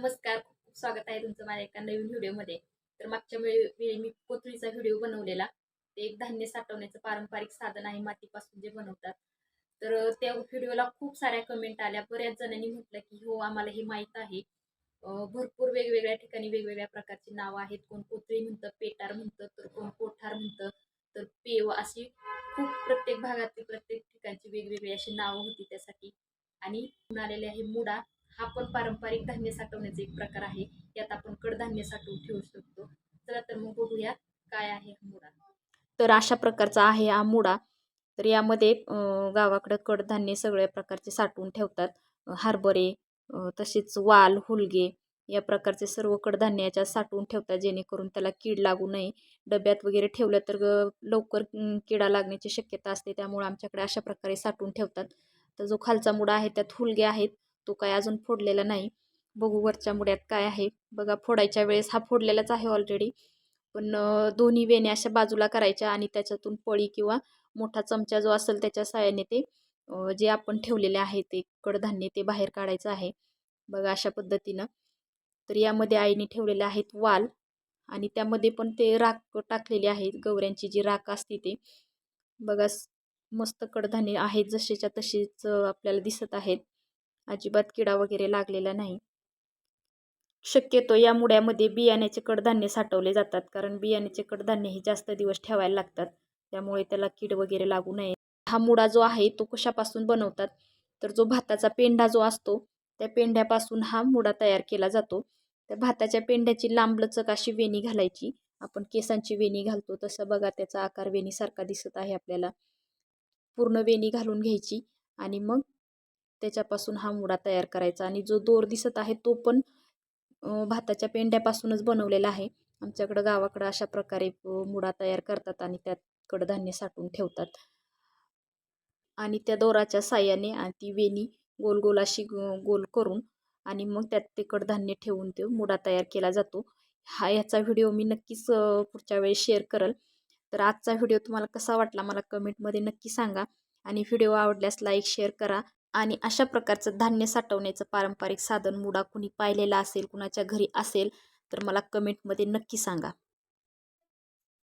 नमस्कार खूप स्वागत आहे तुमचं माझ्या एका नवीन व्हिडिओमध्ये. तर मागच्या वेळी वेळी मी कोथळीचा व्हिडिओ बनवलेला. ते एक धान्य साठवण्याचं पारंपरिक साधन आहे मातीपासून जे बनवतात. तर त्या व्हिडिओला खूप साऱ्या कमेंट आल्या. बऱ्याच जणांनी म्हटलं की हो आम्हाला हे माहीत आहे. भरपूर वेगवेगळ्या ठिकाणी वेगवेगळ्या प्रकारची नावं आहेत. कोण कोथळी म्हणतं पेटार म्हणतं तर कोण कोठार म्हणतं तर पेव अशी खूप प्रत्येक भागातली प्रत्येक ठिकाणची वेगवेगळी अशी नावं होती त्यासाठी. आणि आलेले आहे मुडा हा पण पारंपरिक धान्य साठवण्याचा एक प्रकार आहे. यात आपण कडधान्य साठवून ठेवू शकतो. चला तर मग बघूया काय आहे हा मुडा तर अशा प्रकारचा आहे हा मुडा तर यामध्ये गावाकडं कडधान्य सगळ्या प्रकारचे साठवून ठेवतात. हरभरे तसेच वाल हुलगे या प्रकारचे सर्व कडधान्य याच्यात साठवून ठेवतात. जेणेकरून त्याला कीड लागू नये. डब्यात वगैरे ठेवलं तर लवकर किडा लागण्याची शक्यता असते. त्यामुळे आमच्याकडे अशा प्रकारे साठवून ठेवतात. तर जो खालचा मुडा आहे त्यात हुलगे आहेत. तो काय अजून फोडलेला नाही. बघू वरच्या मुड्यात काय आहे. बघा फोडायच्या वेळेस हा फोडलेलाच आहे ऑलरेडी पण दोन्ही वेण्या अशा बाजूला करायच्या आणि त्याच्यातून पळी किंवा मोठा चमचा जो असेल त्याच्या साहाय्याने ते जे आपण ठेवलेले आहे ते कडधान्य ते बाहेर काढायचं आहे. बघा अशा पद्धतीनं. तर यामध्ये आईने ठेवलेले आहेत वाल आणि त्यामध्ये पण ते राख टाकलेली आहेत. गवऱ्यांची जी राख असते ते. बघा मस्त कडधान्य आहेत जसेच्या तशीच आपल्याला दिसत आहेत. अजिबात किडा वगैरे लागलेला नाही. शक्यतो या मुड्यामध्ये बियाण्याचे कडधान्य साठवले जातात कारण बियाण्याचे कडधान्य हे जास्त दिवस ठेवायला लागतात त्यामुळे त्याला कीड वगैरे लागू नये. हा मुडा जो आहे तो कशापासून बनवतात? तर जो भाताचा पेंढा जो असतो त्या पेंढ्यापासून हा मुडा तयार केला जातो. त्या भाताच्या पेंढ्याची लांबलचक अशी वेणी घालायची. आपण केसांची वेणी घालतो तसं बघा त्याचा आकार वेणीसारखा दिसत आहे आपल्याला. पूर्ण वेणी घालून घ्यायची आणि मग त्याच्यापासून हा मुडा तयार करायचा आणि जो दोर दिसत आहे तो पण भाताच्या पेंड्यापासूनच बनवलेला आहे. आमच्याकडं गावाकडं अशा प्रकारे मुडा तयार करतात आणि त्यात कडधान्य साठवून ठेवतात. आणि त्या दोराच्या साह्याने आणि ती वेणी गोल गोल अशी गोल करून आणि मग त्यात ते कडधान्य ठेवून ते मुडा तयार केला जातो. हा याचा व्हिडिओ मी नक्कीच पुढच्या वेळेस शेअर करेल. तर आजचा व्हिडिओ तुम्हाला कसा वाटला मला कमेंटमध्ये नक्की सांगा. आणि व्हिडिओ आवडल्यास लाईक शेअर करा. आणि अशा प्रकारचं धान्य साठवण्याचं पारंपरिक साधन मुडा कुणी पाहिलेला असेल कुणाच्या घरी असेल तर मला कमेंटमध्ये नक्की सांगा.